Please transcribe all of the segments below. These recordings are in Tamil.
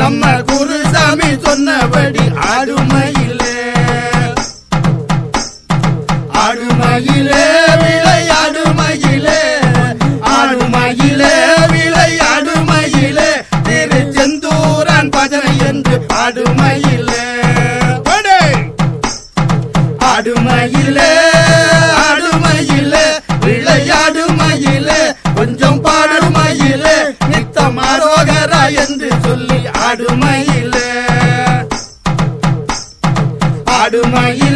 நம்ம குருசாமி சொன்னபடி ஆடுமையிலே. ஆடுமையிலே. ஆடுமயிலே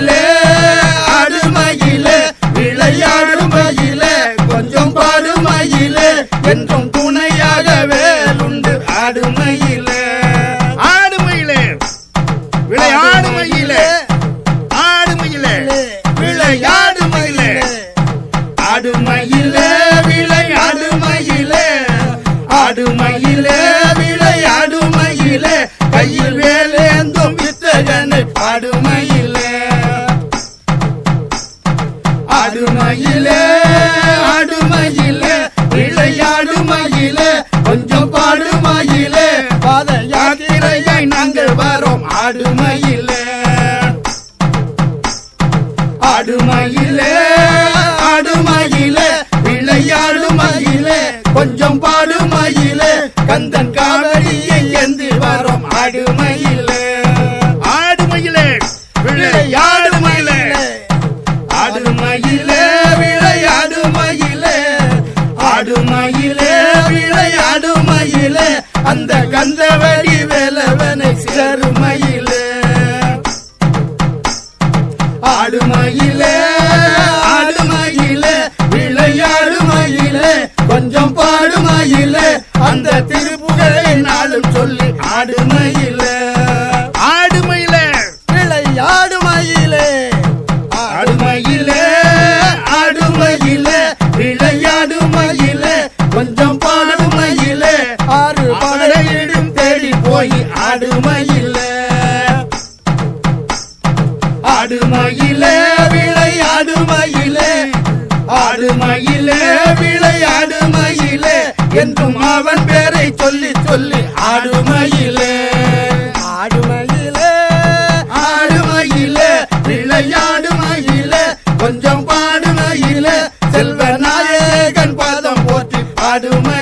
ஆடுமயிலே விளையாடு விளையாடுமயிலே கொஞ்சம் பாடு பாடுமயிலே பாத யாத்திரையை நாங்கள் வரோம் ஆடுமயிலே ஆடுமயிலே விளையாடு விளையாடுமயிலே கொஞ்சம் பாடு பாடுமயிலே கந்தன் காவடியை எந்தி வரோம் ஆடுமயிலே ஆடுமயிலே ஆடுமயிலே ஆடுமயிலே விளையாடுமயிலே கொஞ்சம் பாடுமயிலே அந்த திருப்புகழை நாளும் சொல்லி ஆடுமயிலே ஆடுமயிலே விளையாடுமயிலே ஆடுமயிலே ஆடுமயிலே விளையாடுமயிலே கொஞ்சம் பாடுமயிலே ஆறு படையிடும் தேடி போய் ஆடுமயிலே ஆடுமயிலே விளையாடுமயிலே என்றும் அவன் பேரை சொல்லி சொல்லி ஆடுமயிலே. ஆடுமயிலே. ஆடுமயிலே விளையாடுமயிலே கொஞ்சம் பாடுமயிலே செல்வ நாயகன் பாதம் போற்றி பாடுமயிலே